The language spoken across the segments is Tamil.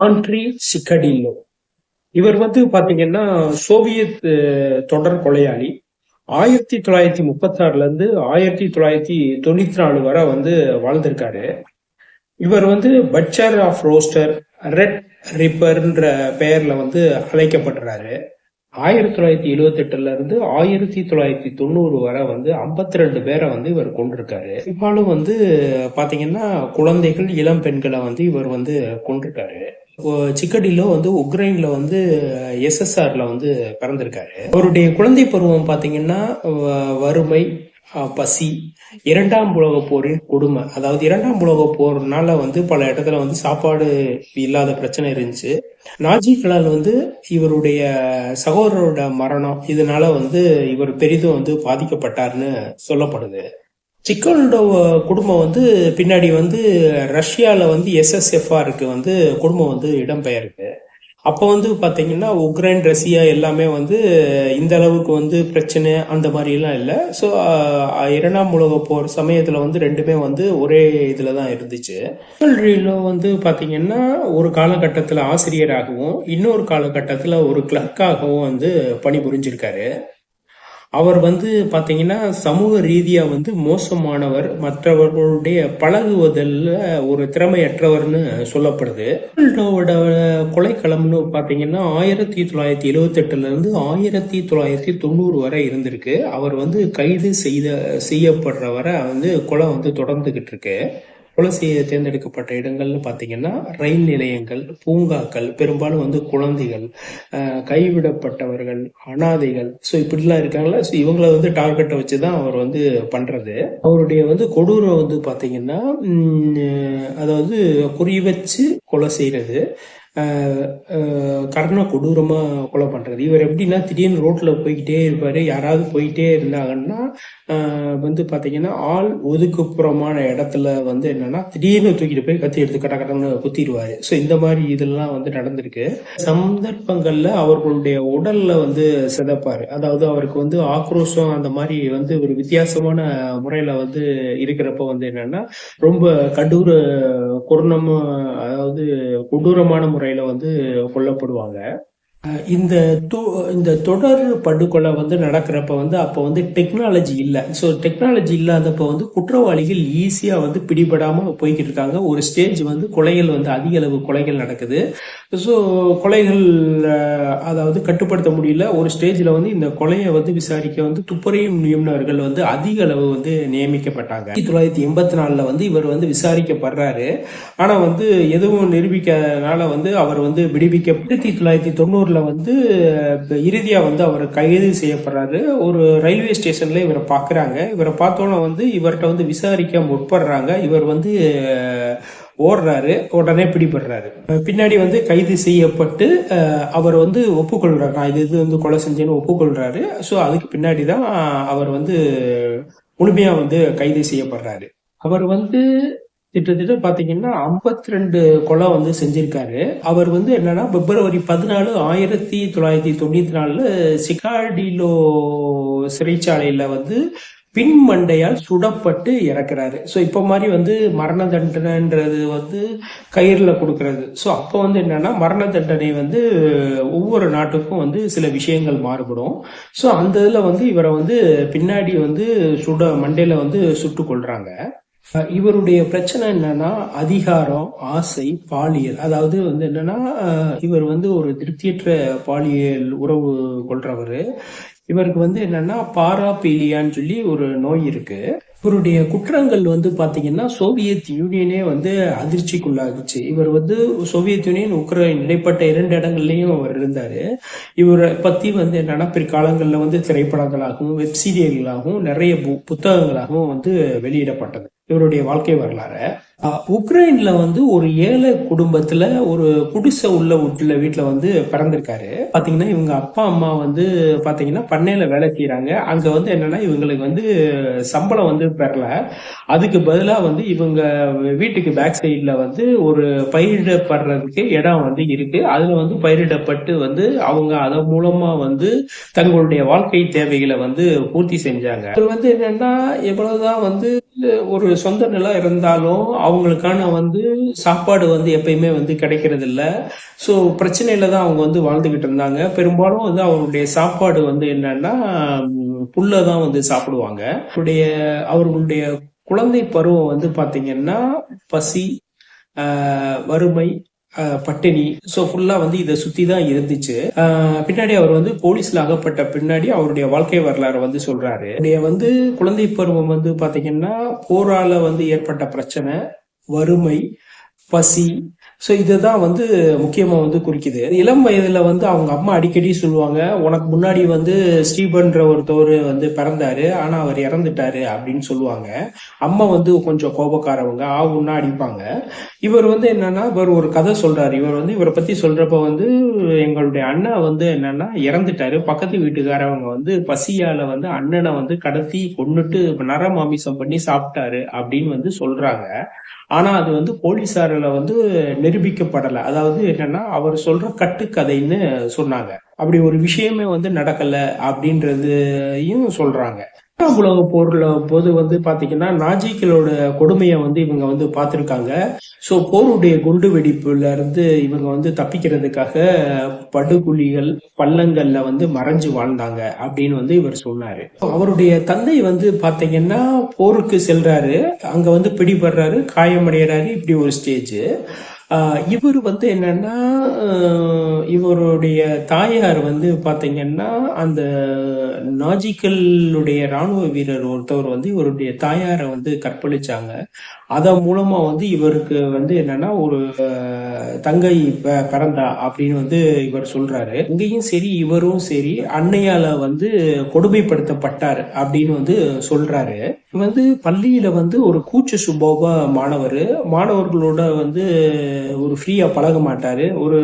ஆண்ட்ரி சிக்கடில்லோ. இவர் வந்து பாத்தீங்கன்னா சோவியத் தொடர் கொலையாளி. ஆயிரத்தி தொள்ளாயிரத்தி முப்பத்தி ஆறுல இருந்து ஆயிரத்தி தொள்ளாயிரத்தி தொண்ணூத்தி நாலு வரை வந்து வாழ்ந்திருக்காரு. இவர் வந்து பட்சர் ஆஃப் ரோஸ்டர் ரெட் ரிப்பர்ன்ற பெயர்ல வந்து அழைக்கப்படுறாரு. ஆயிரத்தி தொள்ளாயிரத்தி எழுவத்தி எட்டுல இருந்து ஆயிரத்தி தொள்ளாயிரத்தி தொண்ணூறு வரை வந்து 52 ரெண்டு பேரை வந்து இவர் கொண்டிருக்காரு இவ்வாலும் வந்து பாத்தீங்கன்னா குழந்தைகள் இளம் பெண்களை வந்து இவர் வந்து கொண்டிருக்காரு இப்போ சிக்கடிலோ வந்து உக்ரைன்ல வந்து எஸ்எஸ்ஆர்ல வந்து பிறந்திருக்காரு. அவருடைய குழந்தை பருவம் பாத்தீங்கன்னா வ- வறுமை பசி இரண்டாம் உலக போரின் கொடுமை. அதாவது இரண்டாம் உலக போர்னால வந்து பல இடத்துல வந்து சாப்பாடு இல்லாத பிரச்சனை இருந்துச்சு. நாஜிகளால் வந்து இவருடைய சகோதரரோட மரணம் இதனால வந்து இவர் பெரிதும் வந்து பாதிக்கப்பட்டார்னு சொல்லப்படுது. சிக்கனோட குடும்பம் வந்து பின்னாடி வந்து ரஷ்யாவில் வந்து எஸ்எஸ்எஃப்ஆருக்கு வந்து குடும்பம் வந்து இடம்பெயருக்கு. அப்போ வந்து பார்த்தீங்கன்னா உக்ரைன் ரஷ்யா எல்லாமே வந்து இந்த அளவுக்கு வந்து பிரச்சனை அந்த மாதிரிலாம் இல்லை. ஸோ இரண்டாம் உலக போர் சமயத்தில் வந்து ரெண்டுமே வந்து ஒரே இதில் தான் இருந்துச்சு. வந்து பார்த்தீங்கன்னா ஒரு காலகட்டத்தில் ஆசிரியராகவும் இன்னொரு காலகட்டத்தில் ஒரு கிளர்க்காகவும் வந்து பணிபுரிஞ்சிருக்காரு. அவர் வந்து பார்த்தீங்கன்னா சமூக ரீதியாக வந்து மோசமானவர் மற்றவர்களுடைய பழகுவதில் ஒரு திறமையற்றவர்னு சொல்லப்படுது. கொலைக்களம்னு பார்த்தீங்கன்னா ஆயிரத்தி தொள்ளாயிரத்தி எழுவத்தெட்டுலேருந்து ஆயிரத்தி தொள்ளாயிரத்தி தொண்ணூறு வரை இருந்திருக்கு. அவர் வந்து கைது செய்த செய்யப்படுற வரை வந்து கொலை வந்து தொடர்ந்துகிட்டு இருக்கு. கொலை செய்ய தேர்ந்தெடுக்கப்பட்ட இடங்கள்னு பார்த்தீங்கன்னா ரயில் நிலையங்கள் பூங்காக்கள் பெரும்பாலும் வந்து குழந்தைகள் கைவிடப்பட்டவர்கள் அனாதைகள். ஸோ இப்படிலாம் இருக்காங்களா? ஸோ இவங்களை வந்து டார்கெட்டை வச்சு தான் அவர் வந்து பண்ணுறது அவருடைய வந்து கொடூரம் வந்து பார்த்தீங்கன்னா அதை அதாவது குறி வச்சு கொலை செய்கிறது கர்ண கொடூரமா கொலை பண்ணுறது இவர் எப்படின்னா திடீர்னு ரோட்ல போய்கிட்டே இருப்பார். யாராவது போயிட்டே இருந்தாங்கன்னா வந்து பார்த்தீங்கன்னா ஆள் ஒதுக்குப்புறமான இடத்துல வந்து என்னன்னா திடீர்னு தூக்கிட்டு போய் கத்தி எடுத்து கட்ட கடன்னு குத்திடுவாரு. ஸோ இந்த மாதிரி இதெல்லாம் வந்து நடந்திருக்கு. சந்தர்ப்பங்கள்ல அவர்களுடைய உடல்ல வந்து சிதைப்பாரு. அதாவது அவருக்கு வந்து ஆக்ரோஷம் அந்த மாதிரி வந்து ஒரு வித்தியாசமான முறையில வந்து இருக்கிறப்ப வந்து என்னன்னா ரொம்ப கடூர கொடூரமா அதாவது கொடூரமான முறை முறையில் வந்து கொல்லப்படுவாங்க. இந்த தொ- இந்த தொடர் படுகொலை வந்து நடக்கிறப்ப வந்து அப்போ வந்து டெக்னாலஜி இல்லை. ஸோ டெக்னாலஜி இல்லாதப்ப வந்து குற்றவாளிகள் ஈஸியாக வந்து பிடிபடாமல் போய்கிட்டு இருக்காங்க ஒரு ஸ்டேஜ் வந்து கொலைகள் வந்து அதிக அளவு கொலைகள் நடக்குது. ஸோ கொலைகள் அதாவது கட்டுப்படுத்த முடியல. ஒரு ஸ்டேஜில் வந்து இந்த கொலையை வந்து விசாரிக்க வந்து துப்புரையும் நியமனர்கள் வந்து அதிக அளவு வந்து நியமிக்கப்பட்டாங்க. ஆயிரத்தி தொள்ளாயிரத்தி எண்பத்தி நாலில் வந்து இவர் வந்து விசாரிக்கப்படுறாரு. ஆனால் வந்து எதுவும் நிரூபிக்கிறதுனால வந்து அவர் வந்து விடுவிக்க ஆயிரத்தி தொள்ளாயிரத்தி தொண்ணூறில் வந்து அஹ், இறுதியா வந்து அவர் கைது செய்யப்படுறாரு. ஒரு ரயில்வே ஸ்டேஷன்ல இவரை பாக்குறாங்க. இவரை பார்த்தோன்னே வந்து இவர்கிட்ட வந்து விசாரிக்க முற்படுறாங்க. இவர் வந்து ஓடுறாரு. உடனே பிடிபடுறாரு. பின்னாடி வந்து கைது செய்யப்பட்டு அவர் வந்து ஒப்புக்கொள்றாரு. நான் இது இது வந்து கொலை செஞ்சேன்னு ஒப்புக்கொள்றாரு. ஸோ அதுக்கு பின்னாடி தான் அவர் வந்து முழுமையா வந்து கைது செய்யப்படுறாரு. அவர் வந்து கிட்டத்தட்ட பாத்தீங்கன்னா 52 ரெண்டு கொலை வந்து செஞ்சிருக்காரு. அவர் வந்து என்னன்னா பிப்ரவரி பதினாலு ஆயிரத்தி தொள்ளாயிரத்தி தொண்ணூத்தி நாலுல சிகாடிலோ சிறைச்சாலையில வந்து பின் மண்டையால் சுடப்பட்டு இறக்குறாரு. ஸோ இப்போ மாதிரி வந்து மரண தண்டனைன்றது வந்து கயிறில் கொடுக்கறது. ஸோ அப்போ வந்து என்னன்னா மரண தண்டனை வந்து ஒவ்வொரு நாட்டுக்கும் வந்து சில விஷயங்கள் மாறுபடும். ஸோ அந்த இதில் வந்து இவரை வந்து பின்னாடி வந்து சுட மண்டையில் வந்து சுட்டு கொள்றாங்க இவருடைய பிரச்சனை என்னன்னா அதிகாரம் ஆசை பாலியல். அதாவது வந்து என்னன்னா இவர் வந்து ஒரு திருப்தியற்ற பாலியல் உறவு கொள்றவர். இவருக்கு வந்து என்னன்னா பாராபீலியான்னு சொல்லி ஒரு நோய் இருக்கு. இவருடைய குற்றங்கள் வந்து பாத்தீங்கன்னா சோவியத் யூனியனே வந்து அதிர்ச்சிக்குள்ளாகுச்சு. இவர் வந்து சோவியத் யூனியன் உக்ரைன் இடைப்பட்ட இரண்டு இடங்கள்லயும் அவர் இருந்தாரு. இவரை பத்தி வந்து என்னன்னா பிற்காலங்களில் வந்து திரைப்படங்களாகவும் வெப் சீரியல்களாகவும் நிறைய பு- புத்தகங்களாகவும் வந்து வெளியிடப்பட்டது. இவருடைய வாழ்க்கை வரலாறு உக்ரைன்ல வந்து ஒரு ஏழை குடும்பத்துல ஒரு குடிசை உள்ள வீட்டுல வீட்டுல வந்து பிறந்திருக்காரு. பாத்தீங்கன்னா இவங்க அப்பா அம்மா வந்து பாத்தீங்கன்னா பண்ணையில வேலை செய்யறாங்க அங்க வந்து என்னன்னா இவங்களுக்கு வந்து சம்பளம் வந்து பெறல. அதுக்கு பதிலா வந்து இவங்க வீட்டுக்கு பேக் சைட்ல வந்து ஒரு பயிரிடப்படுறதுக்கு இடம் வந்து இருக்கு. அதுல வந்து பயிரிடப்பட்டு வந்து அவங்க அதன் மூலமா வந்து தங்களுடைய வாழ்க்கை தேவைகளை வந்து பூர்த்தி செஞ்சாங்க. இது வந்து என்னன்னா எவ்வளவுதான் வந்து ஒரு சொந்த நிலம் இருந்தாலும் அவங்களுக்கான வந்து சாப்பாடு வந்து எப்பயுமே வந்து கிடைக்கிறது இல்லை ஸோ பிரச்சனையில தான் அவங்க வந்து வாழ்ந்துகிட்டு இருந்தாங்க. பெரும்பாலும் வந்து அவருடைய சாப்பாடு வந்து என்னன்னா புல்லை தான் வந்து சாப்பிடுவாங்க. அவருடைய அவர்களுடைய குழந்தை பருவம் வந்து பார்த்தீங்கன்னா பசி வறுமை பட்டினி. ஸோ ஃபுல்லாக வந்து இதை சுற்றி தான் இருந்துச்சு பின்னாடி அவர் வந்து போலீஸில் அகப்பட்ட பின்னாடி அவருடைய வாழ்க்கை வரலாறு வந்து சொல்கிறாரு வந்து குழந்தை பருவம் வந்து பார்த்தீங்கன்னா போரால வந்து ஏற்பட்ட பிரச்சனை வறுமை பசி ஸோ இதுதான் வந்து முக்கியமா வந்து குறிக்குது. இளம் வயதுல வந்து அவங்க அம்மா அடிக்கடி சொல்லுவாங்க உனக்கு முன்னாடி வந்து ஸ்டீபன்ற ஒருத்தவர் வந்து பிறந்தாரு ஆனா அவர் இறந்துட்டாரு அப்படின்னு சொல்லுவாங்க. அம்மா வந்து கொஞ்சம் கோபக்காரவங்க ஆவுன்னா அடிப்பாங்க. இவர் வந்து என்னன்னா இவர் ஒரு கதை சொல்றாரு. இவர் வந்து இவரை பத்தி சொல்றப்ப வந்து எங்களுடைய அண்ணா வந்து என்னன்னா இறந்துட்டாரு. பக்கத்து வீட்டுக்காரவங்க வந்து பசியால வந்து அண்ணனை வந்து கடத்தி கொன்னுட்டு நரமாமிசம் பண்ணி சாப்பிட்டாரு அப்படின்னு வந்து சொல்றாங்க. ஆனா அது வந்து போலீசாரில் வந்து நிரூபிக்கப்படலை. அதாவது என்னன்னா அவர் சொல்ற கட்டுக்கதைன்னு சொன்னாங்க. அப்படி ஒரு விஷயமே வந்து நடக்கல அப்படின்றதையும் சொல்றாங்க. இரண்டாம் உலக போர்ல போது வந்து பாத்தீங்கன்னா நாஜிக்களோட கொடுமையை வந்து இவங்க வந்து பார்த்திருக்காங்க. ஸோ போருடைய குண்டு வெடிப்புல இருந்து இவங்க வந்து தப்பிக்கிறதுக்காக படுகுழிகள் பள்ளங்கள்ல வந்து மறைஞ்சு வாழ்ந்தாங்க அப்படின்னு வந்து இவர் சொன்னாரு. அவருடைய தந்தை வந்து பாத்தீங்கன்னா போருக்கு செல்றாரு. அங்க வந்து பிடிபடுறாரு காயமடைகிறாரு. இப்படி ஒரு ஸ்டேஜ் இவர் வந்து என்னன்னா இவருடைய தாயார் வந்து பாத்தீங்கன்னா அந்த நாஜிக்கலுடைய ராணுவ வீரர் ஒருத்தவர் வந்து இவருடைய தாயாரை வந்து கற்பழிச்சாங்க. அதன் மூலமா வந்து இவருக்கு வந்து என்னன்னா ஒரு தங்கை ப- பிறந்தா அப்படின்னு வந்து இவர் சொல்றாரு. இங்கேயும் சரி இவரும் சரி அன்னையால வந்து கொடுமைப்படுத்தப்பட்டார் அப்படின்னு வந்து சொல்றாரு. வந்து பள்ளியில வந்து ஒரு கூச்ச சுபாவ மாணவர். மாணவர்களோட வந்து ஒரு ஃப்ரீயா பழக மாட்டாரு. ஒரு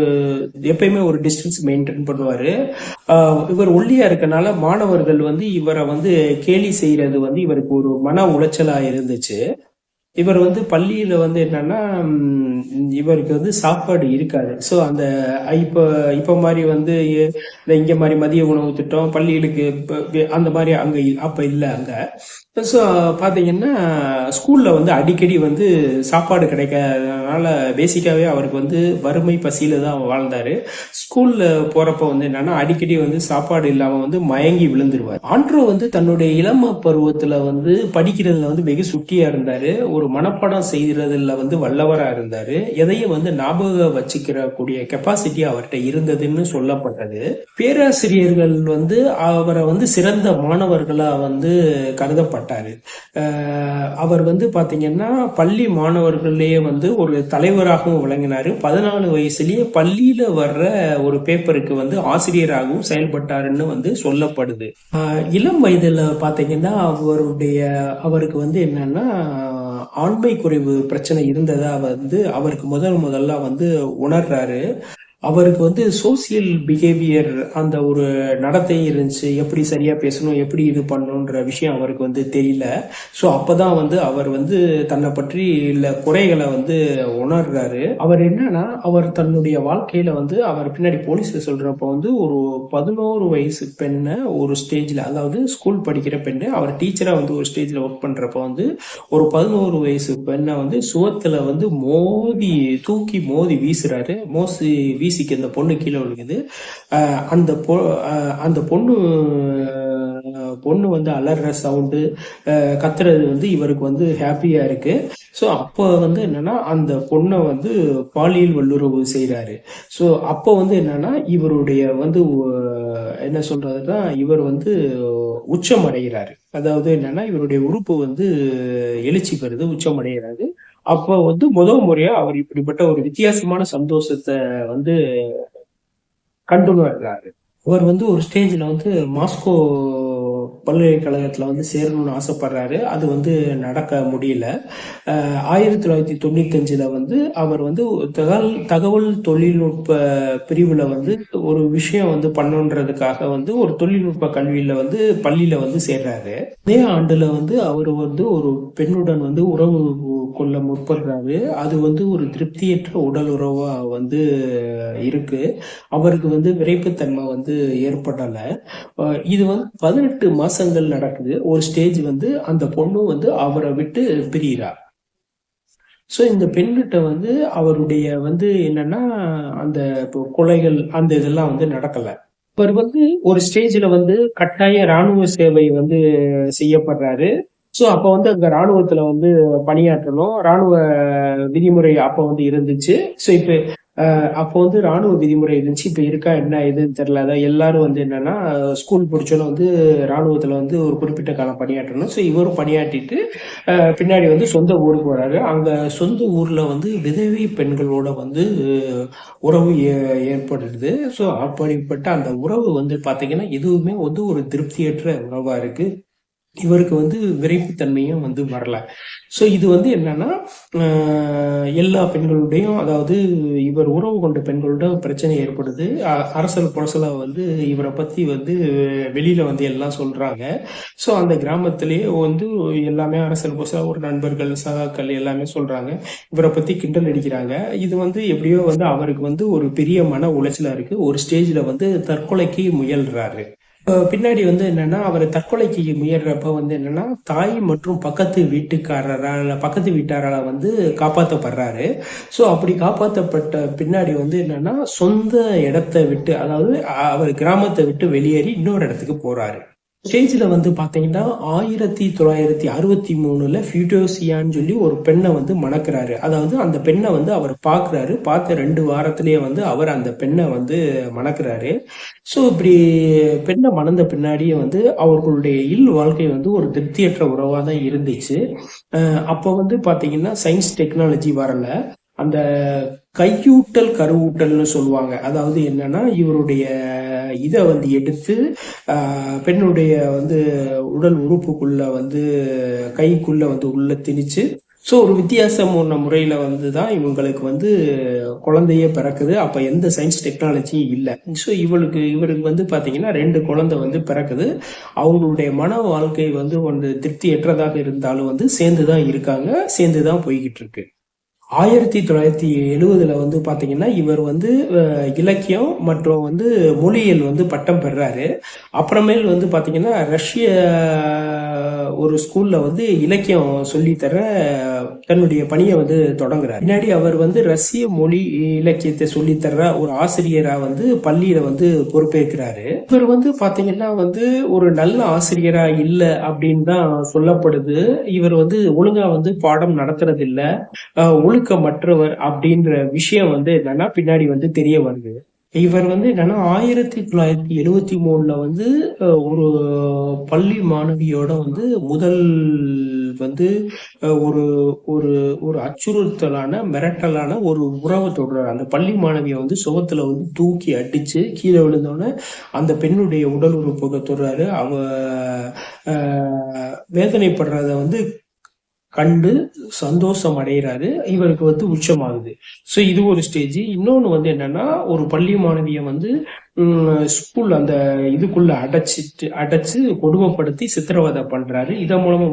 எப்பயுமே ஒரு டிஸ்டன்ஸ் மெயின்டைன் பண்ணுவாரு. ஆஹ் இவர் ஒல்லியா இருக்கனால மாணவர்கள் வந்து இவரை வந்து கேலி செய்யறது வந்து இவருக்கு ஒரு மன உளைச்சலா இருந்துச்சு. இவர் வந்து பள்ளியில வந்து என்னன்னா இவருக்கு வந்து சாப்பாடு இருக்காது. ஸோ அந்த இப்போ இப்போ மாதிரி வந்து இந்த இங்க மாதிரி மதிய உணவு திட்டம் பள்ளிகளுக்கு அந்த மாதிரி அங்க அப்ப இல்லை அங்க. ஸோ பாத்தீங்கன்னா ஸ்கூல்ல வந்து அடிக்கடி வந்து சாப்பாடு கிடைக்காதனால பேசிக்காவே அவருக்கு வந்து வறுமை பசியில தான் வாழ்ந்தாரு. ஸ்கூல்ல போறப்ப வந்து என்னன்னா அடிக்கடி வந்து சாப்பாடு இல்லாம வந்து மயங்கி விழுந்துருவார். ஆண்ட்ரோ வந்து தன்னுடைய இளம பருவத்துல வந்து படிக்கிறதுல வந்து வெகு சுட்டியா இருந்தாரு. ஒரு மனப்பாடம் செய்கிறதுல வந்து வல்லவராக இருந்தார். எதையும் வந்து ஞாபகம் வச்சுக்கிற கூடிய கெப்பாசிட்டி அவர்கிட்ட இருந்ததுன்னு சொல்லப்பட்டது. பேராசிரியர்கள் வந்து அவரை வந்து சிறந்த மாணவர்களாக வந்து கருதப்பட்டார். அவர் வந்து பார்த்தீங்கன்னா பள்ளி மாணவர்கள்லயே வந்து ஒரு தலைவராகவும் விளங்கினார். பதினாலு வயசுலேயே பள்ளியில் வர்ற ஒரு பேப்பருக்கு வந்து ஆசிரியராகவும் செயல்பட்டாருன்னு வந்து சொல்லப்படுது. இளம் வயதில் பார்த்தீங்கன்னா அவருடைய அவருக்கு வந்து என்னன்னா ஆண்மை குறைவு பிரச்சனை இருந்ததா வந்து அவருக்கு முதல் முதல்ல வந்து உணர்றாரு. அவருக்கு வந்து சோசியல் பிஹேவியர் அந்த ஒரு நடத்தை இருந்துச்சு எப்படி சரியா பேசணும் எப்படி இது பண்ணணுன்ற விஷயம் அவருக்கு வந்து தெரியல. ஸோ அப்பதான் வந்து அவர் வந்து தன்னை பற்றி இல்ல குறைகளை வந்து உணர்றாரு. அவர் என்னன்னா அவர் தன்னுடைய வாழ்க்கையில வந்து அவர் பின்னாடி போலீஸ்ல சொல்றப்ப வந்து ஒரு பதினோரு வயசு பெண்ணை ஒரு ஸ்டேஜ்ல அதாவது ஸ்கூல் படிக்கிற பெண்ணு அவர் டீச்சரா வந்து ஒரு ஸ்டேஜ்ல ஒர்க் பண்றப்ப வந்து ஒரு பதினோரு வயசு பெண்ணை வந்து சுவத்துல வந்து மோதி தூக்கி மோதி வீசுறாரு. மோசி வீசிக்கு அந்த பொண்ணு கீழே விழுகுது. அந்த பொ அந்த பொண்ணு பொண்ணு வந்து அலற சவுண்டு கத்துறது வந்து இவருக்கு வந்து ஹாப்பியா இருக்கு. ஸோ அப்போ வந்து என்னன்னா அந்த பொண்ணை வந்து பாலியல் வல்லுறவு செய்கிறாரு ஸோ அப்போ வந்து என்னன்னா இவருடைய வந்து என்ன சொல்றதுன்னா இவர் வந்து உச்சம் அடைகிறாரு அதாவது என்னன்னா இவருடைய உறுப்பு வந்து எழுச்சி பெறுது உச்சம் அடைகிறாரு அப்போ வந்து முதல் முறையா அவர் இப்படிப்பட்ட ஒரு வித்தியாசமான சந்தோஷத்தை வந்து கண்டுணர்றாரு அவர் வந்து ஒரு ஸ்டேஜ்ல வந்து மாஸ்கோ பல்கலைக்கழகத்தில் வந்து சேரணும்னு ஆசைப்படுறாரு. அது வந்து நடக்க முடியல. ஆயிரத்தி தொள்ளாயிரத்தி தொண்ணூத்தஞ்சில் வந்து அவர் வந்து தகவல் தகவல் தொழில்நுட்ப பிரிவில் வந்து ஒரு விஷயம் வந்து பண்ணணுன்றதுக்காக வந்து ஒரு தொழில்நுட்ப கல்வியில் வந்து பள்ளியில் வந்து சேர்றாரு. அதே ஆண்டில் வந்து அவர் வந்து ஒரு பெண்ணுடன் வந்து உறவு கொள்ள முற்படுறாரு. அது வந்து ஒரு திருப்தியற்ற உடல் உறவாக வந்து இருக்கு. அவருக்கு வந்து விரைப்புத்தன்மை வந்து ஏற்படலை. இது வந்து பதினெட்டு மாதம் மாசங்கள் நடக்குது ஒரு ஸ்டேஜ் வந்து அந்த பொண்ணு வந்து அவரை விட்டு பிரிகிறார் ஸோ இந்த பெண்கிட்ட வந்து அவருடைய வந்து என்னன்னா அந்த இப்போ கொலைகள் அந்த இதெல்லாம் வந்து நடக்கல. இவர் வந்து ஒரு ஸ்டேஜ்ல வந்து கட்டாய ராணுவ சேவை வந்து செய்யப்படுறாரு. ஸோ அப்போ வந்து அங்க ராணுவத்துல வந்து பணியாற்றணும். ராணுவ விதிமுறை அப்போ வந்து இருந்துச்சு. ஸோ இப்போ அப்போ வந்து ராணுவ விதிமுறை இருந்துச்சு. இப்போ இருக்கா என்ன ஏதுன்னு தெரியல. அதான் எல்லாரும் வந்து என்னன்னா ஸ்கூல் படிச்சோன்னு வந்து ராணுவத்தில் வந்து ஒரு குறிப்பிட்ட காலம் பணியாற்றணும். ஸோ இவரும் பணியாற்றிட்டு பின்னாடி வந்து சொந்த ஊருக்கு வராரு அங்கே சொந்த ஊரில் வந்து விதவை பெண்களோட வந்து உறவு ஏ- ஏற்படுது. ஸோ அப்படிப்பட்ட அந்த உறவு வந்து பார்த்தீங்கன்னா எதுவுமே வந்து ஒரு திருப்தியற்ற உறவாக இருக்குது இவருக்கு வந்து விரைப்புத்தன்மையும் வந்து வரல. ஸோ இது வந்து என்னன்னா எல்லா பெண்களுடையும் அதாவது இவர் உறவு கொண்ட பெண்களோட பிரச்சனை ஏற்படுது. அ- அரசல் புரசலா வந்து இவரை பத்தி வந்து வெளியில வந்து எல்லாம் சொல்றாங்க. ஸோ அந்த கிராமத்திலேயே வந்து எல்லாமே அரசல் புரசலா ஒரு நண்பர்கள் சகாக்கள் எல்லாமே சொல்றாங்க. இவரை பத்தி கிண்டல் அடிக்கிறாங்க. இது வந்து எப்படியோ வந்து அவருக்கு வந்து ஒரு பெரிய மன உளைச்சலா இருக்கு. ஒரு ஸ்டேஜ்ல வந்து தற்கொலைக்கு முயல்றாரு. பின்னாடி வந்து என்னன்னா அவர் தற்கொலைக்கு முயல்றப்ப வந்து என்னன்னா தாய் மற்றும் பக்கத்து வீட்டுக்காரரால பக்கத்து வீட்டாரால வந்து காப்பாற்றப்படுறாரு ஸோ அப்படி காப்பாற்றப்பட்ட பின்னாடி வந்து என்னன்னா சொந்த இடத்தை விட்டு அதாவது அவர் கிராமத்தை விட்டு வெளியேறி இன்னொரு இடத்துக்கு போறாரு. ஸ்டேஜில் வந்து பார்த்தீங்கன்னா ஆயிரத்தி தொள்ளாயிரத்தி அறுபத்தி மூணுல ஃபியூட்டோசியான்னு சொல்லி ஒரு பெண்ணை வந்து மணக்கிறாரு. அதாவது அந்த பெண்ணை வந்து அவர் பார்க்குறாரு பார்த்த ரெண்டு வாரத்திலேயே வந்து அவர் அந்த பெண்ணை வந்து மணக்கிறாரு. ஸோ இப்படி பெண்ணை மணந்த பின்னாடியே வந்து அவர்களுடைய இல் வாழ்க்கை வந்து ஒரு திருப்தியற்ற உறவாக தான் இருந்துச்சு. அப்போ வந்து பார்த்தீங்கன்னா சயின்ஸ் டெக்னாலஜி வரல. அந்த கையூட்டல் கருவூட்டல்னு சொல்லுவாங்க. அதாவது என்னன்னா இவருடைய இதை வந்து எடுத்து பெண்ணுடைய வந்து உடல் உறுப்புக்குள்ள வந்து கைக்குள்ள வந்து உள்ள திணிச்சு ஸோ ஒரு வித்தியாசமான முறையில் வந்து தான் இவங்களுக்கு வந்து குழந்தையே பிறக்குது. அப்போ எந்த சயின்ஸ் டெக்னாலஜியும் இல்லை. ஸோ இவளுக்கு இவருக்கு வந்து பார்த்தீங்கன்னா ரெண்டு குழந்தை வந்து பிறக்குது. அவங்களுடைய மன வாழ்க்கை வந்து ஒன்று திருப்தியற்றதாக இருந்தாலும் வந்து சேர்ந்து தான் இருக்காங்க சேர்ந்து தான் போய்கிட்டு இருக்கு. ஆயிரத்தி தொள்ளாயிரத்தி எழுவதுல வந்து பாத்தீங்கன்னா இவர் வந்து இலக்கியம் மற்றும் வந்து மொழியியல் வந்து பட்டம் பெறாரு. அப்புறமேல் வந்து பாத்தீங்கன்னா ரஷ்ய ஒரு ஸ்கூல்ல வந்து இலக்கியம் சொல்லித்தர தன்னுடைய பணியை வந்து தொடங்குறார். பின்னாடி அவர் வந்து ரஷ்ய மொழி இலக்கியத்தை சொல்லித்தர ஒரு ஆசிரியரா வந்து பள்ளியில வந்து பொறுப்பேற்கிறாரு. இவர் வந்து பாத்தீங்கன்னா வந்து ஒரு நல்ல ஆசிரியரா இல்ல அப்படின்னு தான் சொல்லப்படுது. இவர் வந்து ஒழுங்கா வந்து பாடம் நடத்துறது இல்ல ஒழுக்கமற்றவர் அப்படின்ற விஷயம் வந்து என்னன்னா பின்னாடி வந்து தெரிய வருது. இவர் வந்து என்னன்னா ஆயிரத்தி தொள்ளாயிரத்தி எழுவத்தி மூணுல வந்து ஒரு பள்ளி மாணவியோட வந்து முதல் வந்து ஒரு ஒரு ஒரு அச்சுறுத்தலான மிரட்டலான ஒரு உறவை தொடர்றாரு. அந்த பள்ளி மாணவியை வந்து சுகத்துல வந்து தூக்கி அடிச்சு கீழே விழுந்தோடனே அந்த பெண்ணுடைய உடல் உறுப்புகளை தொடுறாரு அவ வேதனைப்படுறத வந்து கண்டு சந்தோஷம் அடைகிறாரு இவருக்கு வந்து உச்சமாகுது. ஸோ இது ஒரு ஸ்டேஜ் இன்னொன்று வந்து என்னன்னா ஒரு பள்ளி மாணவியை வந்து ஸ்கூல் அந்த இதுக்குள்ள அடைச்சிட்டு அடைச்சு கொடுமைப்படுத்தி சித்திரவதை பண்றாரு. இதன் மூலமா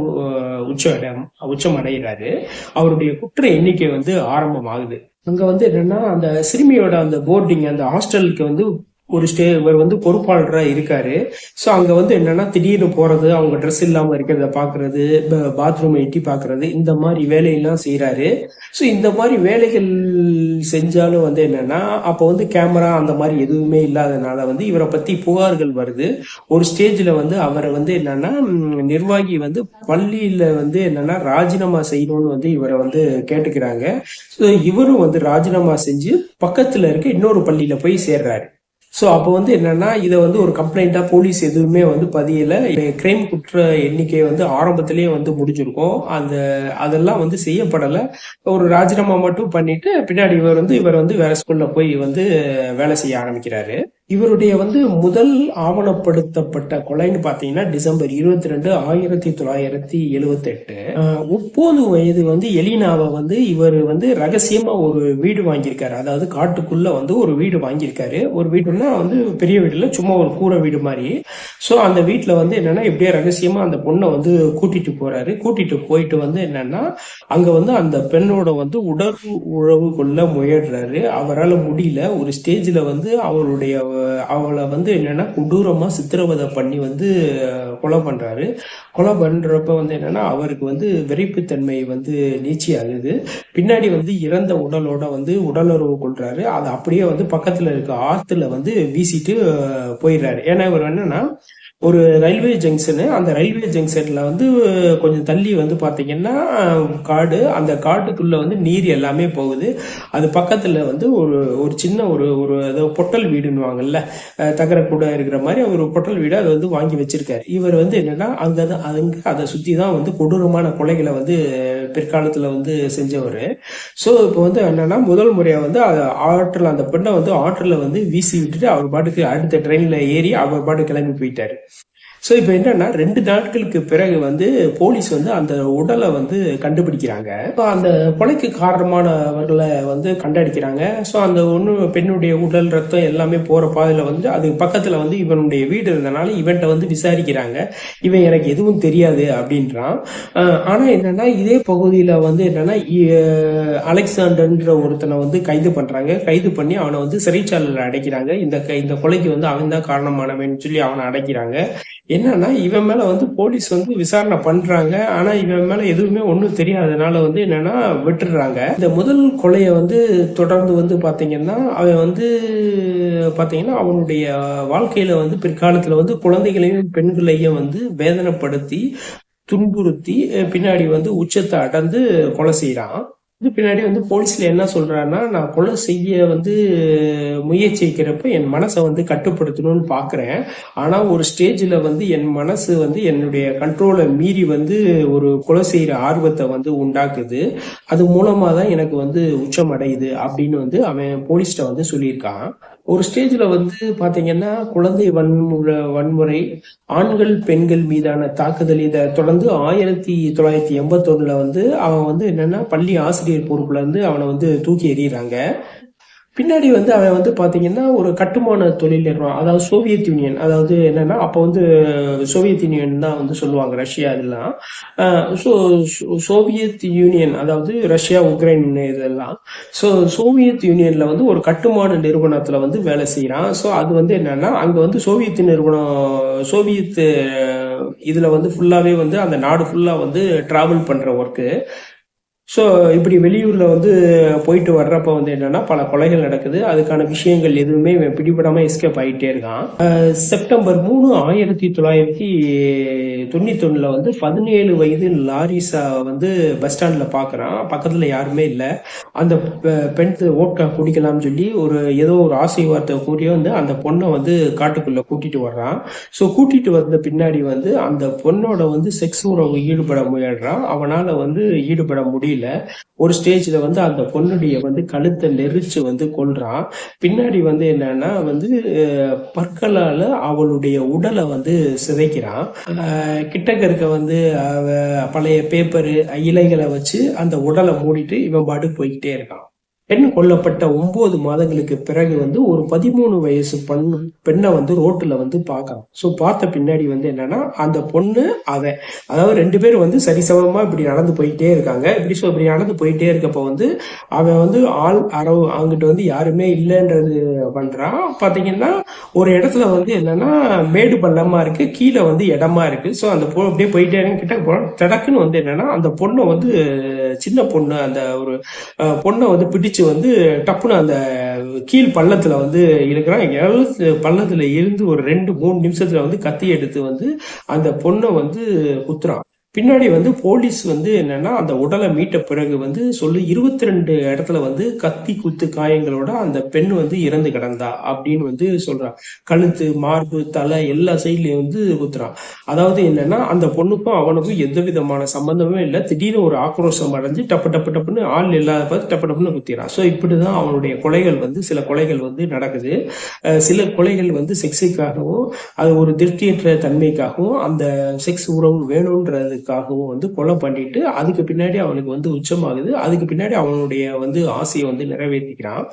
உச்சம் அடை- உச்சம் அடைகிறாரு அவருடைய குற்ற எண்ணிக்கை வந்து ஆரம்பமாகுது. அங்க வந்து என்னன்னா அந்த சிறுமியோட அந்த போர்டிங் அந்த ஹாஸ்டலுக்கு வந்து ஒரு ஸ்டே இவர் வந்து பொறுப்பாளராக இருக்காரு. ஸோ அங்கே வந்து என்னன்னா திடீர்னு போறது அவங்க ட்ரெஸ் இல்லாமல் இருக்கிறத பாக்குறது பாத்ரூம் எட்டி பாக்குறது இந்த மாதிரி வேலையெல்லாம் செய்கிறாரு ஸோ இந்த மாதிரி வேலைகள் செஞ்சாலும் வந்து என்னன்னா அப்போ வந்து கேமரா அந்த மாதிரி எதுவுமே இல்லாதனால வந்து இவரை பத்தி புகார்கள் வருது. ஒரு ஸ்டேஜில் வந்து அவரை வந்து என்னன்னா நிர்வாகி வந்து பள்ளியில் வந்து என்னன்னா ராஜினாமா செய்யணும்னு வந்து இவரை வந்து கேட்டுக்கிறாங்க. ஸோ இவரும் வந்து ராஜினாமா செஞ்சு பக்கத்தில் இருக்க இன்னொரு பள்ளியில் போய் சேர்றாரு. ஸோ அப்போ வந்து என்னன்னா இதை வந்து ஒரு கம்ப்ளைண்ட்டாக போலீஸ் எதுவுமே வந்து பதியலை. கிரைம் குற்ற எண்ணிக்கை வந்து ஆரம்பத்திலேயே வந்து முடிஞ்சிருக்கும். அந்த அதெல்லாம் வந்து செய்யப்படலை. ஒரு ராஜினாமா மட்டும் பண்ணிட்டு பின்னாடி இவர் வந்து இவர் வந்து வேற ஸ்கூல்ல போய் வந்து வேலை செய்ய ஆரம்பிக்கிறாரு. இவருடைய வந்து முதல் ஆவணப்படுத்தப்பட்ட கொலைன்னு பாத்தீங்கன்னா டிசம்பர் இருபத்தி ரெண்டு ஆயிரத்தி தொள்ளாயிரத்தி எழுவத்தி எட்டு முப்பது வயது வந்து எலினாவை வந்து இவர் வந்து ரகசியமா ஒரு வீடு வாங்கியிருக்காரு. அதாவது காட்டுக்குள்ள வந்து ஒரு வீடு வாங்கியிருக்காரு. ஒரு வீடுன்னா வந்து பெரிய வீடுல சும்மா ஒரு கூரை வீடு மாதிரி. ஸோ அந்த வீட்டில் வந்து என்னன்னா இப்படியே ரகசியமா அந்த பொண்ணை வந்து கூட்டிட்டு போறாரு. கூட்டிட்டு போயிட்டு வந்து என்னன்னா அங்க வந்து அந்த பெண்ணோட வந்து உடல் உழவு கொள்ள முயல்றாரு. அவரால் முடியல. ஒரு ஸ்டேஜ்ல வந்து அவருடைய அவளை வந்து என்னன்னா கொடூரமா சித்திரவதை பண்ணி வந்து கொலை பண்றாரு. கொலை பண்றப்ப வந்து என்னன்னா அவருக்கு வந்து விரைப்புத்தன்மை வந்து நீச்சி ஆகுது பின்னாடி வந்து இறந்த உடலோட வந்து உடலுறவு கொள்றாரு. அதை அப்படியே வந்து பக்கத்துல இருக்க ஆத்துல வந்து வீசிட்டு போயிடுறாரு. ஏன்னா இவர் என்னன்னா ஒரு ரயில்வே ஜங்ஷனு அந்த ரயில்வே ஜங்ஷன்ல வந்து கொஞ்சம் தள்ளி வந்து பார்த்தீங்கன்னா காடு அந்த காட்டுக்குள்ளே வந்து நீர் எல்லாமே போகுது. அது பக்கத்தில் வந்து ஒரு ஒரு சின்ன ஒரு ஒரு பொட்டல் வீடுன்னுவாங்கல்ல தகர கூட இருக்கிற மாதிரி ஒரு பொட்டல் வீடு அதை வந்து வாங்கி வச்சிருக்காரு. இவர் வந்து என்னன்னா அங்கதான் அங்கே அதை சுற்றி தான் வந்து கொடூரமான கொலைகளை வந்து பிற்காலத்தில் வந்து செஞ்சவர். ஸோ இப்போ வந்து என்னன்னா முதல் முறையாக வந்து ஆற்றில் அந்த பெண்ணை வந்து ஆற்றில் வந்து வீசி விட்டுட்டு அவர் பாட்டுக்கு அடுத்த ட்ரெயினில் ஏறி அவர் பாட்டு கிளம்பி போயிட்டாரு. ஸோ இப்போ என்னன்னா ரெண்டு நாட்களுக்கு பிறகு வந்து போலீஸ் வந்து அந்த உடலை வந்து கண்டுபிடிக்கிறாங்க. இப்போ அந்த கொலைக்கு காரணமானவர்களை வந்து கண்டடிக்கிறாங்க. ஸோ அந்த ஒன்று பெண்ணுடைய உடல் ரத்தம் எல்லாமே போகிற பாதையில் வந்து அது பக்கத்தில் வந்து இவனுடைய வீடு இருந்தனால இவன்ட்ட வந்து விசாரிக்கிறாங்க. இவன் எனக்கு எதுவும் தெரியாது அப்படின்றான். ஆனால் என்னன்னா இதே பகுதியில் வந்து என்னன்னா அலெக்சாண்டர்ன்ற ஒருத்தனை வந்து கைது பண்ணுறாங்க கைது பண்ணி அவனை வந்து சிறைச்சாலையில் அடைக்கிறாங்க. இந்த இந்த கொலைக்கு வந்து அவன் தான் காரணமானவன் சொல்லி அவனை அடைக்கிறாங்க. என்னன்னா இவன் மேல வந்து போலீஸ் வந்து விசாரணை பண்றாங்க. ஆனா இவன் மேல எதுவுமே ஒன்றும் தெரியாதனால வந்து என்னன்னா விட்டுடுறாங்க இந்த முதல் கொலையை வந்து தொடர்ந்து வந்து பாத்தீங்கன்னா அவன் வந்து பாத்தீங்கன்னா அவனுடைய வாழ்க்கையில வந்து பிற்காலத்துல வந்து குழந்தைகளையும் பெண்களையும் வந்து வேதனைப்படுத்தி துன்புறுத்தி பின்னாடி வந்து உச்சத்தை அடர்ந்து கொலை செய்யறான் இது பின்னாடி வந்து போலீஸ்ல என்ன சொல்றாருன்னா நான் கொலை செய்ய வந்து முயற்சிக்கிறப்ப என் மனசை வந்து கட்டுப்படுத்தணும்னு பாக்குறேன். ஆனா ஒரு ஸ்டேஜ்ல வந்து என் மனசு வந்து என்னுடைய கண்ட்ரோலை மீறி வந்து ஒரு கொலை செய்யற ஆர்வத்தை வந்து உண்டாக்குது. அது மூலமா தான் எனக்கு வந்து உச்சம் அடையுது அப்படின்னு வந்து அவன் போலீஸ்ட வந்து சொல்லியிருக்கான். ஒரு ஸ்டேஜ்ல வந்து பாத்தீங்கன்னா குழந்தை வன்முறை வன்முறை ஆண்கள் பெண்கள் மீதான தாக்குதல் இதை தொடர்ந்து ஆயிரத்தி தொள்ளாயிரத்தி எண்பத்தொன்னுல வந்து அவன் வந்து என்னன்னா பள்ளி ஆசிரியர் பொறுப்புல இருந்து அவனை வந்து தூக்கி எறிகிறாங்க பின்னாடி வந்து அவன் வந்து பார்த்தீங்கன்னா ஒரு கட்டுமான தொழில் நிறுவனம் அதாவது சோவியத் யூனியன். அதாவது என்னன்னா அப்போ வந்து சோவியத் யூனியன் தான் வந்து சொல்லுவாங்க ரஷ்யா இதெல்லாம். ஸோ சோவியத் யூனியன் அதாவது ரஷ்யா உக்ரைன் இதெல்லாம். ஸோ சோவியத் யூனியன்ல வந்து ஒரு கட்டுமான நிறுவனத்துல வந்து வேலை செய்கிறான் ஸோ அது வந்து என்னன்னா அங்கே வந்து சோவியத் நிறுவனம் சோவியத் இதுல வந்து ஃபுல்லாவே வந்து அந்த நாடு ஃபுல்லா வந்து டிராவல் பண்ற ஒர்க்கு ஸோ இப்படி வெளியூரில் வந்து போயிட்டு வர்றப்ப வந்து என்னன்னா பல கொலைகள் நடக்குது. அதுக்கான விஷயங்கள் எதுவுமே பிடிபடாமல் எஸ்கேப் ஆகிட்டே இருக்கான். செப்டம்பர் மூணு ஆயிரத்தி தொள்ளாயிரத்தி தொண்ணூத்தொன்னில் வந்து பதினேழு வயது லாரிஸா வந்து பஸ் ஸ்டாண்டில் பார்க்குறான் பக்கத்தில் யாருமே இல்லை. அந்த பெண் ஓட்டை குடிக்கலாம்னு சொல்லி ஒரு ஏதோ ஒரு ஆசை வார்த்தை கூறிய வந்து அந்த பொண்ணை வந்து காட்டுக்குள்ளே கூட்டிட்டு வர்றான். ஸோ கூட்டிட்டு வந்த பின்னாடி வந்து அந்த பொண்ணோட வந்து செக்ஸ் உறவு ஈடுபட முயல்றான். அவனால் வந்து ஈடுபட முடியல. முடியல ஒரு ஸ்டேஜ்ல வந்து அந்த பொண்ணுடைய வந்து கழுத்தை நெரிச்சு வந்து கொள்றான் பின்னாடி வந்து என்னன்னா வந்து பற்களால அவளுடைய உடலை வந்து சிதைக்கிறான். கிட்டக்க இருக்க வந்து பழைய பேப்பரு இலைகளை வச்சு அந்த உடலை மூடிட்டு இவன் பாடு போய்கிட்டே இருக்கான். பெண் கொல்லப்பட்ட ஒன்பது மாதங்களுக்கு பிறகு வந்து ஒரு பதிமூணு வயசு பெண் பெண்ணை வந்து ரோட்டில் வந்து பார்க்கலாம் ஸோ பார்த்த பின்னாடி வந்து என்னன்னா அந்த பொண்ணு அவன் அதாவது ரெண்டு பேரும் வந்து சரிசமமாக இப்படி நடந்து போயிட்டே இருக்காங்க. இப்படி ஸோ இப்படி நடந்து போயிட்டே இருக்கப்போ வந்து அவன் வந்து ஆள் அரவு அவங்ககிட்ட வந்து யாருமே இல்லைன்றது பண்ணுறான் பார்த்தீங்கன்னா ஒரு இடத்துல வந்து என்னன்னா மேடு பள்ளமாக இருக்கு கீழே வந்து இடமா இருக்கு. ஸோ அந்த பொண்ணு அப்படியே போயிட்டே கிட்ட போறோம் தடக்குன்னு வந்து என்னன்னா அந்த பொண்ணை வந்து சின்ன பொண்ணு அந்த ஒரு பொண்ணை வந்து பிடிச்சு வந்து டப்புன்னு அந்த கீழ் பள்ளத்துல வந்து இருக்கிறான் எழுத்து பள்ளத்துல இருந்து ஒரு ரெண்டு மூணு நிமிஷத்துல வந்து கத்தி எடுத்து வந்து அந்த பொண்ணை வந்து குத்துறான். பின்னாடி வந்து போலீஸ் வந்து என்னன்னா அந்த உடலை மீட்ட பிறகு வந்து சொல்லு இருபத்தி ரெண்டு இடத்துல வந்து கத்தி குத்து காயங்களோட அந்த பெண் வந்து இறந்து கிடந்தா அப்படின்னு வந்து சொல்றான். கழுத்து மார்பு தலை எல்லா சைட்லயும் வந்து குத்துறான் அதாவது என்னன்னா அந்த பொண்ணுக்கும் அவனுக்கும் எந்த விதமான சம்பந்தமே இல்லை. திடீர்னு ஒரு ஆக்ரோஷம் அடைஞ்சு டப்பு டப்பு டப்புன்னு ஆள் இல்லாத பார்த்து டப்பு டப்புன்னு குத்திறான் ஸோ இப்படிதான் அவனுடைய கொலைகள் வந்து சில கொலைகள் வந்து நடக்குது. சில கொலைகள் வந்து செக்ஸுக்காகவும் அது ஒரு திருப்தியற்ற தன்மைக்காகவும் அந்த செக்ஸ் உறவு வேணும்ன்றது அதுக்காகவும் வந்து கொலை பண்ணிட்டு அதுக்கு பின்னாடி அவனுக்கு வந்து உச்சமாகுது. அதுக்கு பின்னாடி அவனுடைய வந்து ஆசையை வந்து நிறைவேற்றிக்கிறான்.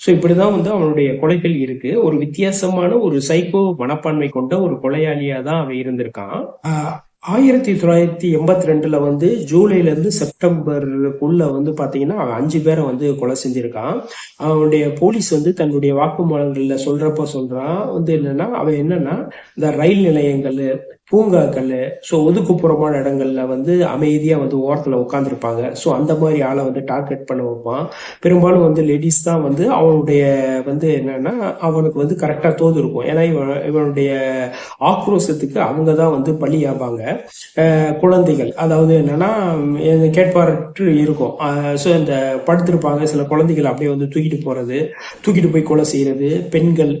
ஸோ இப்படிதான் வந்து அவனுடைய கொலைகள் இருக்கு. ஒரு வித்தியாசமான ஒரு சைக்கோ மனப்பான்மை கொண்ட ஒரு கொலையாளியா தான் அவன் இருந்திருக்கான். ஆயிரத்தி தொள்ளாயிரத்தி எண்பத்தி ரெண்டுல வந்து ஜூலைல இருந்து செப்டம்பருக்குள்ள வந்து பாத்தீங்கன்னா அவன் அஞ்சு பேரை வந்து கொலை செஞ்சிருக்கான். அவனுடைய போலீஸ் வந்து தன்னுடைய வாக்குமூலங்கள்ல சொல்றப்ப சொல்றான். வந்து என்னன்னா அவன் என்னன்னா இந்த ரயில் நிலையங்கள் பூங்காக்கள் ஸோ ஒதுக்குப்புறமான இடங்கள்ல வந்து அமைதியாக வந்து ஓரத்தில் உட்காந்துருப்பாங்க ஸோ அந்த மாதிரி ஆளை வந்து டார்கெட் பண்ண வைப்பான் பெரும்பாலும் வந்து லேடிஸ் தான் வந்து அவனுடைய வந்து என்னன்னா அவனுக்கு வந்து கரெக்டாக தோது இருக்கும். ஏன்னா இவன் இவனுடைய ஆக்ரோஷத்துக்கு அவங்க தான் வந்து பலியாபாங்க ஆவாங்க குழந்தைகள். அதாவது என்னன்னா இது இருக்கும். ஸோ இந்த படுத்திருப்பாங்க சில குழந்தைகள் அப்படியே வந்து தூக்கிட்டு போறது தூக்கிட்டு போய் கொலை செய்யறது பெண்கள்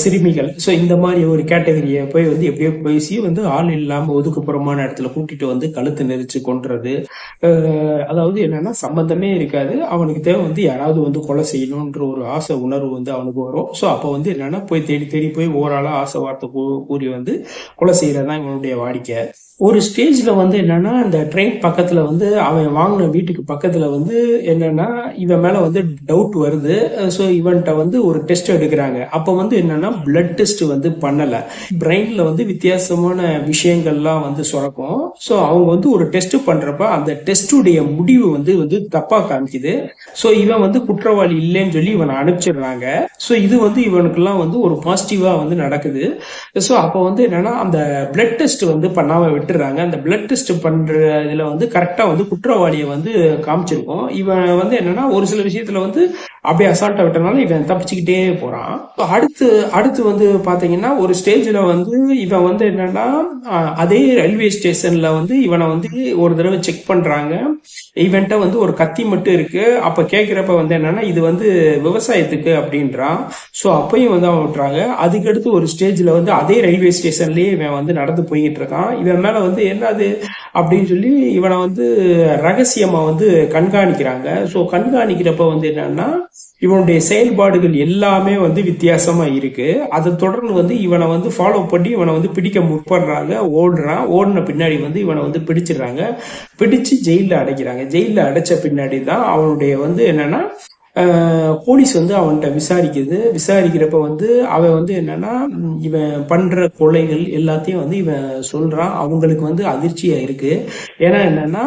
சிறுமிகள். ஸோ இந்த மாதிரி ஒரு கேட்டகரியை போய் வந்து எப்படியோ பேசி வந்து வந்து ஆள் இல்லாம ஒதுக்குப்புறமான இடத்துல கூட்டிட்டு வந்து கழுத்து நெரிச்சு கொன்றது. அதாவது என்னன்னா சம்பந்தமே இருக்காது. அவனுக்கு தேவை வந்து யாராவது வந்து கொலை செய்யணும்ன்ற ஒரு ஆசை உணர்வு வந்து அவனுக்கு வரும். ஸோ அப்போ வந்து என்னன்னா போய் தேடி தேடி போய் ஓராளா ஆசை வார்த்தை கூ- கூறி வந்து கொலை செய்யறதுதான் இவனுடைய வாடிக்கை. ஒரு ஸ்டேஜில் வந்து என்னன்னா அந்த ட்ரெயின் பக்கத்தில் வந்து அவன் வாங்கின வீட்டுக்கு பக்கத்தில் வந்து என்னன்னா இவன் மேலே வந்து டவுட் வருது. ஸோ இவன்கிட்ட வந்து ஒரு டெஸ்ட் எடுக்கிறாங்க. அப்போ வந்து என்னன்னா பிளட் டெஸ்ட் வந்து பண்ணலை. பிரெயினில் வந்து வித்தியாசமான விஷயங்கள்லாம் வந்து சுரக்கும். ஸோ அவங்க வந்து ஒரு டெஸ்ட் பண்ணுறப்ப அந்த டெஸ்டுடைய முடிவு வந்து வந்து தப்பாக காமிக்குது. ஸோ இவன் வந்து குற்றவாளி இல்லைன்னு சொல்லி இவனை அனுப்பிச்சிடுறாங்க. ஸோ இது வந்து இவனுக்கெல்லாம் வந்து ஒரு பாசிட்டிவாக வந்து நடக்குது. ஸோ அப்போ வந்து என்னன்னா அந்த பிளட் டெஸ்ட் வந்து பண்ணாமல் விட்டுறாங்க அந்த பிளட் டெஸ்ட் பண்ற இதுல வந்து கரெக்டா வந்து குற்றவாளியை வந்து காமிச்சிருக்கோம். இவன் வந்து என்னன்னா ஒரு சில விஷயத்துல வந்து அப்படியே அசால்ட்டா விட்டனால இவன் தப்பிச்சுக்கிட்டே போறான். அடுத்து அடுத்து வந்து பாத்தீங்கன்னா ஒரு ஸ்டேஜ்ல வந்து இவன் வந்து என்னன்னா அதே ரயில்வே ஸ்டேஷன்ல வந்து இவனை வந்து ஒரு தடவை செக் பண்றாங்க. இவன்ட்ட வந்து ஒரு கத்தி மட்டும் இருக்கு. அப்ப கேக்குறப்ப வந்து என்னன்னா இது வந்து விவசாயத்துக்கு அப்படின்றான். சோ அப்பயும் வந்து அவன் விட்டுறாங்க. அதுக்கடுத்து ஒரு ஸ்டேஜ்ல வந்து அதே ரயில்வே ஸ்டேஷன்லயே இவன் வந்து நடந்து போய்கிட்டு இருக்கான். இவன் மேல வந்து என்னது அப்படின்னு சொல்லி இவனை வந்து ரகசியமா வந்து கண்காணிக்கிறாங்க. சோ கண்காணிக்கிறப்ப வந்து என்னன்னா இவனுடைய செயல்பாடுகள் எல்லாமே வந்து வித்தியாசமா இருக்கு. அதை தொடர்ந்து வந்து இவனை வந்து ஃபாலோ பண்ணி இவனை வந்து பிடிக்க முற்படுறாங்க. ஓடுறான். ஓடின பின்னாடி வந்து இவனை வந்து பிடிச்சிடுறாங்க. பிடிச்சு ஜெயில அடைக்கிறாங்க. ஜெயில அடைச்ச பின்னாடி தான் அவனுடைய வந்து என்னன்னா போலீஸ் வந்து அவன்கிட்ட விசாரிக்குது. விசாரிக்கிறப்ப வந்து அவன் வந்து என்னன்னா இவன் பண்ற கொலைகள் எல்லாத்தையும் வந்து இவன் சொல்றான். அவங்களுக்கு வந்து அதிர்ச்சியா இருக்கு. ஏன்னா என்னன்னா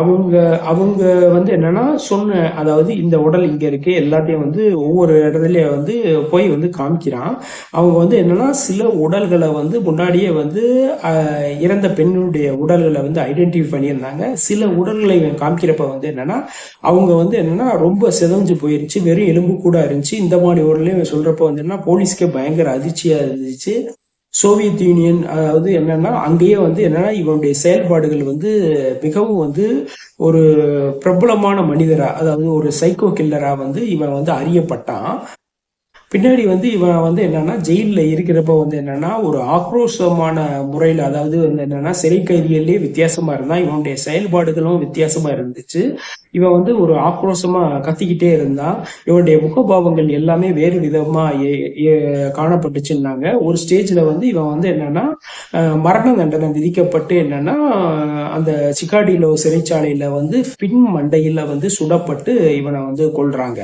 அவங்க அவங்க வந்து என்னன்னா சொன்ன அதாவது இந்த உடல் இங்க இருக்கு. எல்லாத்தையும் வந்து ஒவ்வொரு இடத்துலயும் வந்து போய் வந்து காமிக்கிறான். அவங்க வந்து என்னன்னா சில உடல்களை வந்து முன்னாடியே வந்து இறந்த பெண்ணுடைய உடல்களை வந்து ஐடென்டிஃபை பண்ணியிருந்தாங்க. சில உடல்களை இவன் காமிக்கிறப்ப வந்து என்னன்னா அவங்க வந்து என்ன பார்த்தீங்கன்னா ரொம்ப சிதஞ்சு போயிருச்சு வெறும் எலும்பு கூட இருந்துச்சு. இந்த மாதிரி ஊர்லேயும் சொல்கிறப்ப வந்துன்னா வந்து என்ன போலீஸ்க்கே பயங்கர அதிர்ச்சியா இருந்துச்சு. சோவியத் யூனியன் அதாவது என்னன்னா அங்கேயே வந்து என்னன்னா இவனுடைய செயல்பாடுகள் வந்து மிகவும் வந்து ஒரு பிரபலமான மனிதரா அதாவது ஒரு சைக்கோ கில்லரா வந்து இவன் வந்து அறியப்பட்டான். பின்னாடி வந்து இவன் வந்து என்னன்னா ஜெயிலில் இருக்கிறப்ப வந்து என்னன்னா ஒரு ஆக்ரோஷமான முறையில் அதாவது வந்து என்னன்னா சிறை கைதிகள்லேயே வித்தியாசமா இருந்தான் இவனுடைய செயல்பாடுகளும் வித்தியாசமா இருந்துச்சு. இவன் வந்து ஒரு ஆக்ரோஷமா கத்திக்கிட்டே இருந்தான் இவனுடைய முகபாவங்கள் எல்லாமே வேறு விதமா ஏ- காணப்பட்டுச்சுன்னாங்க. ஒரு ஸ்டேஜ்ல வந்து இவன் வந்து என்னன்னா மரண தண்டனை விதிக்கப்பட்டு என்னன்னா அந்த சிக்காடிலோ சிறைச்சாலையில வந்து பின் மண்டையில வந்து சுடப்பட்டு இவனை வந்து கொள்றாங்க